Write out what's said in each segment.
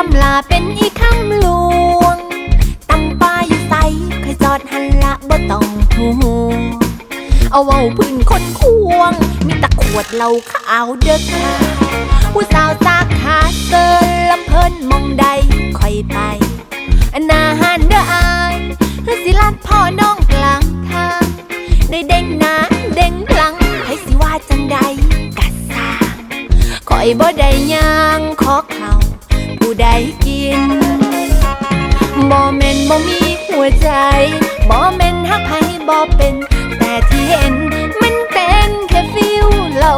คำลาเป็นอีกคำลวงตำปลาอยู่ใสเคยจอดหันละบ่ต้องหูเอาเว้าพึ่งคนควง มีตะขวดเหล้าขาวเด้อค่ะผู้สาวจาขาเซินลำเพิ่นมองใดคอยไปอนนาหานเด้ออายเฮือสิลัดพ่อน้องกลางทางได้เด้งหนาเด้งหลังให้สิว่าจังใดกะสางคอยบ่ได้ย่างขอเขาว ใดกิน บ่แม่นบ่มีหัวใจ บ่แม่นหักไผบ่เป็น แต่ที่เห็นมันเป็นแค่ฟิวเหล่า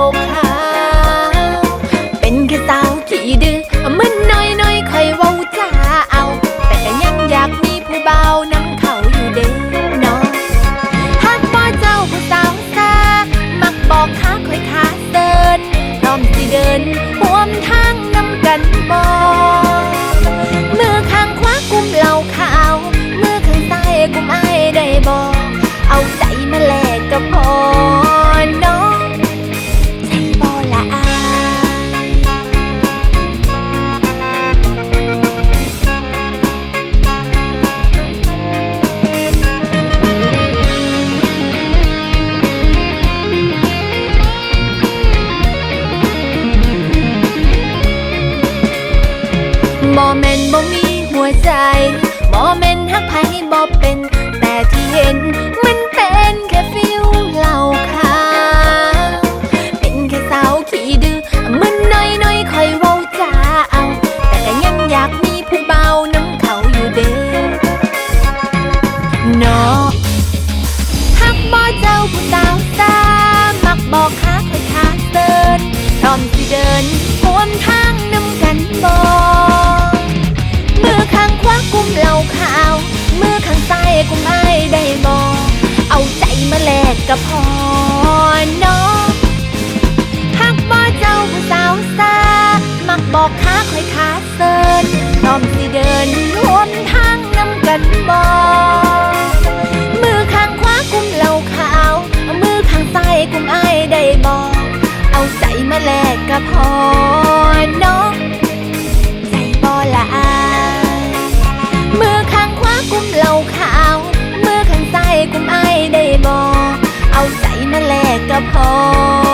แม่นบ่มีหัวใจ วากุมเหล่าขาว มือข้างซ้ายกุมไอ้ได้บอกเอาใจมาแลกกับพอเนาะหากบ่เจ้าผู้สาวซามักบอกขาคอยขาเซินพร้อมสิเดินร่วมทางนำกันบอกมือข้างขวากุมเหล่าขาว มือข้างซ้ายกุมไอ้ได้บอกเอาใจมาแลกกับพอเนาะ แลกก็พอ